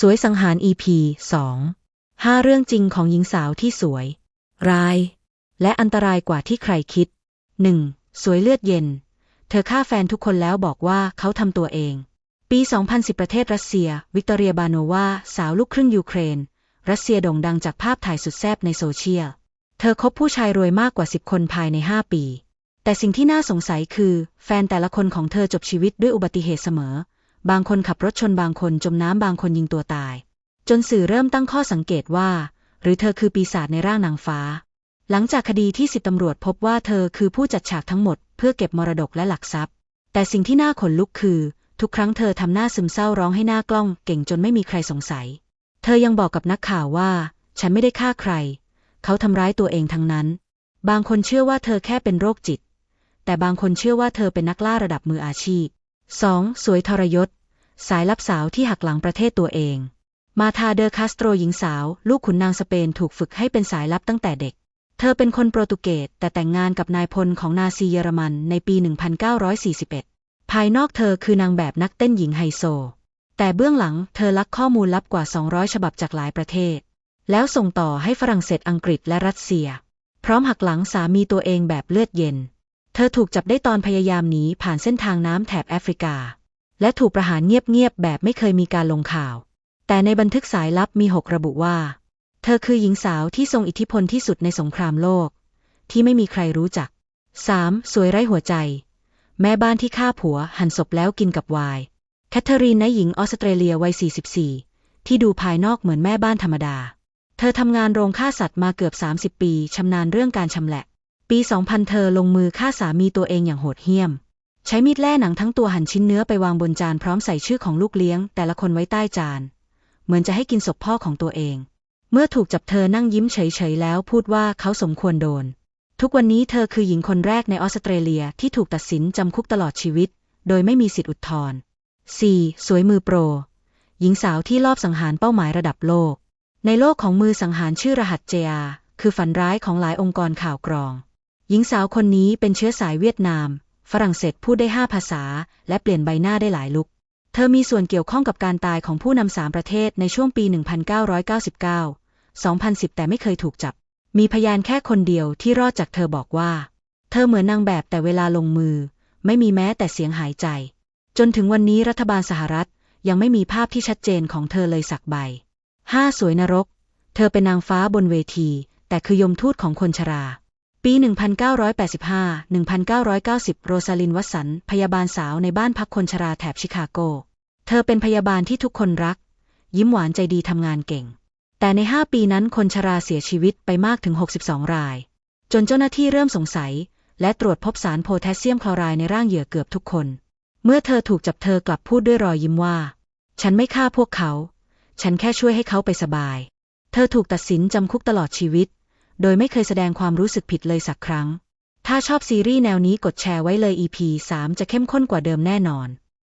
สวยสังหาร EP 2 5 เรื่องจริงของหญิงสาวที่สวย ร้าย และอันตรายกว่าที่ใครคิด 1. สวยเลือดเย็น เธอฆ่าแฟนทุกคนแล้วบอกว่าเขาทำตัวเอง ปี 2010 ประเทศรัสเซีย วิกตอเรียบาโนวาสาวลูกครึ่งยูเครน รัสเซียโด่งดังจากภาพถ่ายสุดแซ่บในโซเชียล เธอคบผู้ชายรวยมากกว่า 10 คนภายใน 5 ปี แต่สิ่งที่น่าสงสัยคือ แฟนแต่ละคนของเธอจบชีวิตด้วยอุบัติเหตุเสมอ บางคนขับรถชนบางคนจมน้ำบางคนยิงตัวตาย จนสื่อเริ่มตั้งข้อสังเกตว่า หรือเธอคือปีศาจในร่างนางฟ้า หลังจากคดีที่สิบตำรวจพบว่าเธอคือผู้จัดฉากทั้งหมด เพื่อเก็บมรดกและหลักทรัพย์ แต่สิ่งที่น่าขนลุกคือ ทุกครั้งเธอทำหน้าซึมเศร้าร้องให้หน้ากล้อง เก่งจนไม่มีใครสงสัย เธอยังบอกกับนักข่าวว่า ฉันไม่ได้ฆ่าใคร เขาทำร้ายตัวเองทั้งนั้น บางคนเชื่อว่าเธอแค่เป็นโรคจิต แต่บางคนเชื่อว่าเธอเป็นนักล่าระดับมืออาชีพ 2. สวยทรยศ สายลับสาวที่หักหลังประเทศตัวเอง มาธาเดอคาสโตรหญิงสาว ลูกขุนนางสเปนถูกฝึกให้เป็นสายลับตั้งแต่เด็ก เธอเป็นคนโปรตุเกสแต่แต่งงานกับนายพลของนาซีเยอรมันในปี 1941 ภายนอกเธอคือนางแบบนักเต้นหญิงไฮโซ แต่เบื้องหลังเธอลักข้อมูลลับกว่า 200 ฉบับจากหลายประเทศ แล้วส่งต่อให้ฝรั่งเศสอังกฤษและรัสเซีย พร้อมหักหลังสามีตัวเองแบบเลือดเย็น เธอถูกจับได้ตอนพยายามหนีผ่านเส้นทางน้ำแถบแอฟริกา และถูกประหารเงียบๆแบบไม่เคยมีการลงข่าว แต่ในบันทึกสายลับมีหกระบุว่า เธอคือหญิงสาวที่ทรงอิทธิพลที่สุดในสงครามโลก ที่ไม่มีใครรู้จัก 3. สวยไร้หัวใจ แม่บ้านที่ฆ่าผัวหั่นศพแล้วกินกับไวน์แคทเธอรีนนายหญิงออสเตรเลียวัย 44 ที่ดูภายนอกเหมือนแม่บ้านธรรมดา เธอทำงานโรงฆ่าสัตว์มาเกือบ 30 ปีชำนาญเรื่องการชำแหละ ปี 2000 เธอลงมือฆ่าสามีตัวเองอย่างโหดเหี้ยม ใช้มีดแล่หนังทั้งตัวหั่นชิ้นเนื้อไปวางบนจานพร้อมใส่ชื่อของลูกเลี้ยง แต่ละคนไว้ใต้จาน เหมือนจะให้กินศพพ่อของตัวเอง เมื่อถูกจับเธอนั่งยิ้มเฉยๆแล้วพูดว่าเขาสมควรโดน ทุกวันนี้เธอคือหญิงคนแรกในออสเตรเลียที่ถูกตัดสินจำคุกตลอดชีวิต โดยไม่มีสิทธิอุทธรณ์ 4. สวยมือโปร หญิงสาวที่ลอบสังหารเป้าหมายระดับโลก ในโลกของมือสังหารชื่อรหัส JR คือฝันร้ายของหลายองค์กรข่าวกรอง หญิงสาวคนนี้เป็นเชื้อสายเวียดนาม ฝรั่งเศสพูดได้5ภาษา และเปลี่ยนใบหน้าได้หลายลุก เธอมีส่วนเกี่ยวข้องกับการตายของผู้นำสามประเทศในช่วงปี 1999 2010 แต่ไม่เคยถูกจับ มีพยานแค่คนเดียวที่รอดจากเธอบอกว่า เธอเหมือนนางแบบแต่เวลาลงมือ ไม่มีแม้แต่เสียงหายใจ จนถึงวันนี้รัฐบาลสหรัฐยังไม่มีภาพที่ชัดเจนของเธอเลยสักใบ 5. สวยนรก เธอเป็นนางฟ้าบนเวที แต่คือยมทูตของคนชรา ปี 1985-1990 โรซาลินวัสัน พยาบาลสาวในบ้านพักคนชราแถบชิคาโก เธอเป็นพยาบาลที่ทุกคนรัก ยิ้มหวานใจดีทำงานเก่ง แต่ใน 5 ปีนั้นคนชราเสียชีวิตไปมากถึง 62 ราย จนเจ้าหน้าที่เริ่มสงสัย และตรวจพบสารโพแทสเซียมคลอไรด์ในร่างเหยื่อเกือบทุกคน เมื่อเธอถูกจับเธอกลับพูดด้วยรอยยิ้มว่า ฉันไม่ฆ่าพวกเขา ฉันแค่ช่วยให้เขาไปสบาย เธอถูกตัดสินจำคุกตลอดชีวิต โดยไม่เคยแสดงความรู้สึกผิดเลยสักครั้ง ถ้าชอบซีรีส์แนวนี้กดแชร์ไว้เลย EP 3 จะเข้มข้นกว่าเดิมแน่นอน